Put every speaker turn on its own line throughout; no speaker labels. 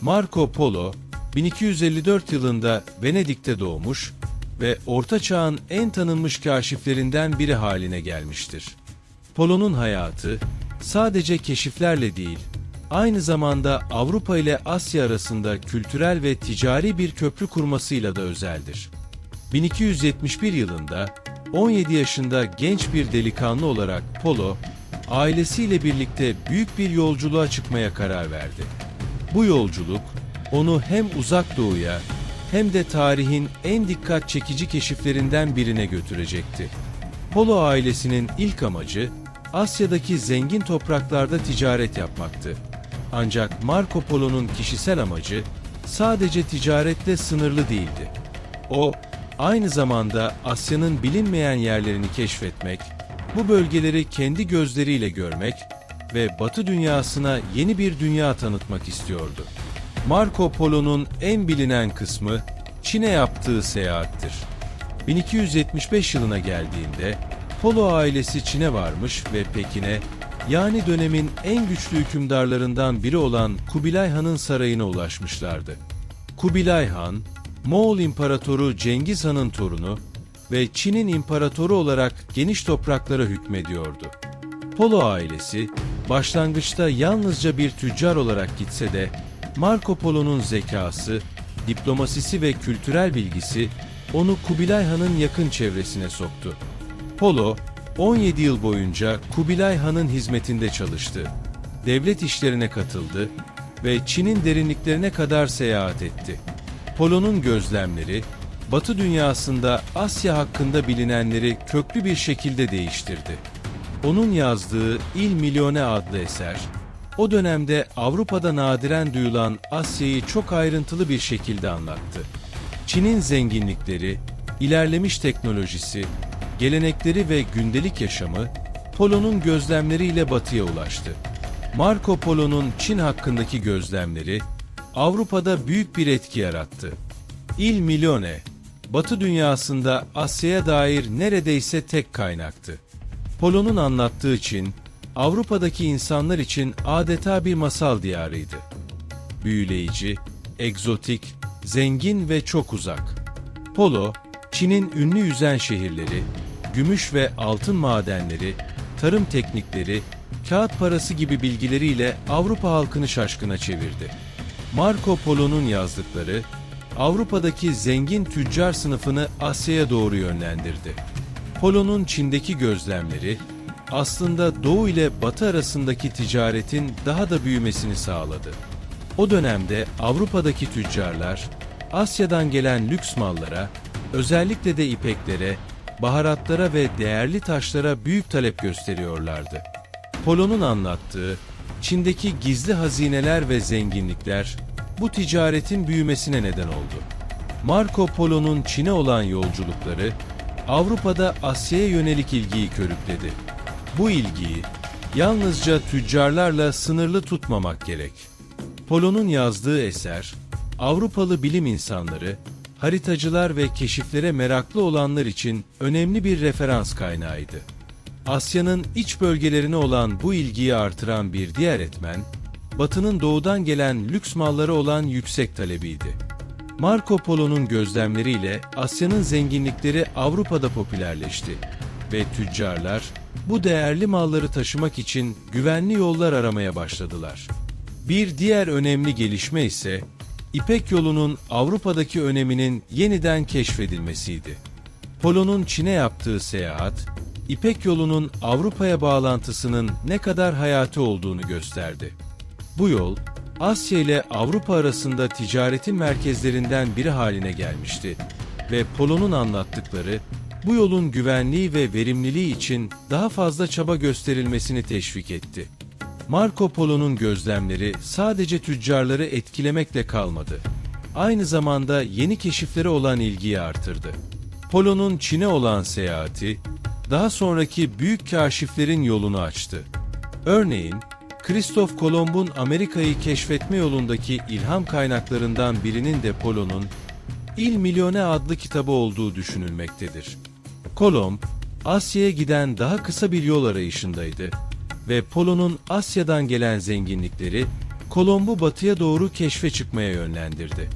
Marco Polo 1254 yılında Venedik'te doğmuş ve Orta Çağ'ın en tanınmış kaşiflerinden biri haline gelmiştir. Polo'nun hayatı sadece keşiflerle değil, aynı zamanda Avrupa ile Asya arasında kültürel ve ticari bir köprü kurmasıyla da özeldir. 1271 yılında 17 yaşında genç bir delikanlı olarak Polo, ailesiyle birlikte büyük bir yolculuğa çıkmaya karar verdi. Bu yolculuk onu hem uzak doğuya hem de tarihin en dikkat çekici keşiflerinden birine götürecekti. Polo ailesinin ilk amacı Asya'daki zengin topraklarda ticaret yapmaktı. Ancak Marco Polo'nun kişisel amacı sadece ticaretle sınırlı değildi. O, aynı zamanda Asya'nın bilinmeyen yerlerini keşfetmek, bu bölgeleri kendi gözleriyle görmek ve Batı dünyasına yeni bir dünya tanıtmak istiyordu. Marco Polo'nun en bilinen kısmı Çin'e yaptığı seyahattir. 1275 yılına geldiğinde Polo ailesi Çin'e varmış ve Pekin'e yani dönemin en güçlü hükümdarlarından biri olan Kubilay Han'ın sarayına ulaşmışlardı. Kubilay Han, Moğol İmparatoru Cengiz Han'ın torunu ve Çin'in imparatoru olarak geniş topraklara hükmediyordu. Polo ailesi başlangıçta yalnızca bir tüccar olarak gitse de Marco Polo'nun zekası, diplomasisi ve kültürel bilgisi onu Kubilay Han'ın yakın çevresine soktu. Polo 17 yıl boyunca Kubilay Han'ın hizmetinde çalıştı. Devlet işlerine katıldı ve Çin'in derinliklerine kadar seyahat etti. Polo'nun gözlemleri Batı dünyasında Asya hakkında bilinenleri köklü bir şekilde değiştirdi. Onun yazdığı Il Milyone adlı eser, o dönemde Avrupa'da nadiren duyulan Asya'yı çok ayrıntılı bir şekilde anlattı. Çin'in zenginlikleri, ilerlemiş teknolojisi, gelenekleri ve gündelik yaşamı Polo'nun gözlemleriyle batıya ulaştı. Marco Polo'nun Çin hakkındaki gözlemleri Avrupa'da büyük bir etki yarattı. Il Milyone, Batı dünyasında Asya'ya dair neredeyse tek kaynaktı. Polo'nun anlattığı Çin, Avrupa'daki insanlar için adeta bir masal diyarıydı. Büyüleyici, egzotik, zengin ve çok uzak. Polo, Çin'in ünlü yüzen şehirleri, gümüş ve altın madenleri, tarım teknikleri, kağıt parası gibi bilgileriyle Avrupa halkını şaşkına çevirdi. Marco Polo'nun yazdıkları, Avrupa'daki zengin tüccar sınıfını Asya'ya doğru yönlendirdi. Polo'nun Çin'deki gözlemleri, aslında Doğu ile Batı arasındaki ticaretin daha da büyümesini sağladı. O dönemde Avrupa'daki tüccarlar, Asya'dan gelen lüks mallara, özellikle de ipeklere, baharatlara ve değerli taşlara büyük talep gösteriyorlardı. Polo'nun anlattığı, Çin'deki gizli hazineler ve zenginlikler, bu ticaretin büyümesine neden oldu. Marco Polo'nun Çin'e olan yolculukları, Avrupa'da Asya'ya yönelik ilgiyi körükledi. Bu ilgiyi yalnızca tüccarlarla sınırlı tutmamak gerek. Polo'nun yazdığı eser, Avrupalı bilim insanları, haritacılar ve keşiflere meraklı olanlar için önemli bir referans kaynağıydı. Asya'nın iç bölgelerine olan bu ilgiyi artıran bir diğer etmen, Batı'nın doğudan gelen lüks mallara olan yüksek talebiydi. Marco Polo'nun gözlemleriyle Asya'nın zenginlikleri Avrupa'da popülerleşti ve tüccarlar bu değerli malları taşımak için güvenli yollar aramaya başladılar. Bir diğer önemli gelişme ise İpek yolunun Avrupa'daki öneminin yeniden keşfedilmesiydi. Polo'nun Çin'e yaptığı seyahat, İpek yolunun Avrupa'ya bağlantısının ne kadar hayati olduğunu gösterdi. Bu yol, Asya ile Avrupa arasında ticaretin merkezlerinden biri haline gelmişti ve Polo'nun anlattıkları bu yolun güvenliği ve verimliliği için daha fazla çaba gösterilmesini teşvik etti. Marco Polo'nun gözlemleri sadece tüccarları etkilemekle kalmadı. Aynı zamanda yeni keşiflere olan ilgiyi artırdı. Polo'nun Çin'e olan seyahati, daha sonraki büyük kaşiflerin yolunu açtı. Örneğin, Kristof Kolomb'un Amerika'yı keşfetme yolundaki ilham kaynaklarından birinin de Polo'nun Il Milyone adlı kitabı olduğu düşünülmektedir. Kolomb, Asya'ya giden daha kısa bir yol arayışındaydı ve Polo'nun Asya'dan gelen zenginlikleri Kolomb'u batıya doğru keşfe çıkmaya yönlendirdi.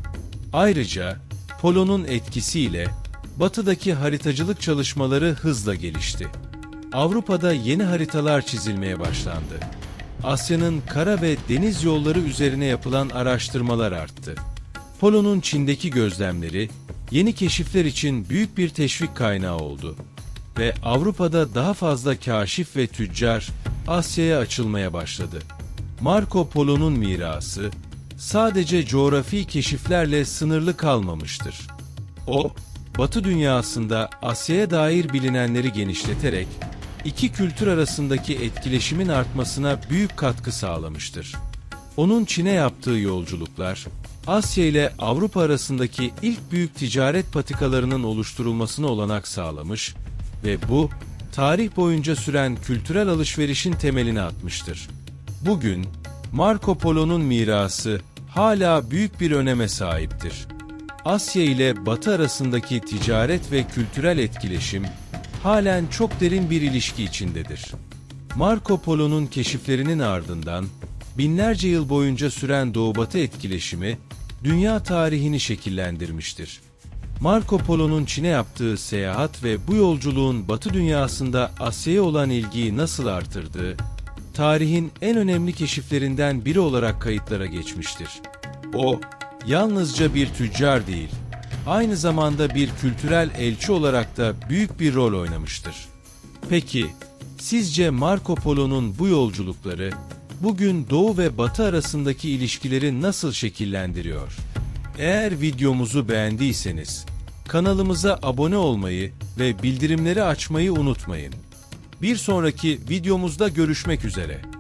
Ayrıca Polo'nun etkisiyle batıdaki haritacılık çalışmaları hızla gelişti. Avrupa'da yeni haritalar çizilmeye başlandı. Asya'nın kara ve deniz yolları üzerine yapılan araştırmalar arttı. Polo'nun Çin'deki gözlemleri yeni keşifler için büyük bir teşvik kaynağı oldu ve Avrupa'da daha fazla kaşif ve tüccar Asya'ya açılmaya başladı. Marco Polo'nun mirası sadece coğrafi keşiflerle sınırlı kalmamıştır. O, Batı dünyasında Asya'ya dair bilinenleri genişleterek iki kültür arasındaki etkileşimin artmasına büyük katkı sağlamıştır. Onun Çin'e yaptığı yolculuklar, Asya ile Avrupa arasındaki ilk büyük ticaret patikalarının oluşturulmasına olanak sağlamış ve bu, tarih boyunca süren kültürel alışverişin temelini atmıştır. Bugün, Marco Polo'nun mirası hala büyük bir öneme sahiptir. Asya ile Batı arasındaki ticaret ve kültürel etkileşim halen çok derin bir ilişki içindedir. Marco Polo'nun keşiflerinin ardından binlerce yıl boyunca süren Doğu-Batı etkileşimi dünya tarihini şekillendirmiştir. Marco Polo'nun Çin'e yaptığı seyahat ve bu yolculuğun Batı dünyasında Asya'ya olan ilgiyi nasıl artırdığı, tarihin en önemli keşiflerinden biri olarak kayıtlara geçmiştir. O, yalnızca bir tüccar değil, aynı zamanda bir kültürel elçi olarak da büyük bir rol oynamıştır. Peki, sizce Marco Polo'nun bu yolculukları bugün Doğu ve Batı arasındaki ilişkileri nasıl şekillendiriyor? Eğer videomuzu beğendiyseniz kanalımıza abone olmayı ve bildirimleri açmayı unutmayın. Bir sonraki videomuzda görüşmek üzere.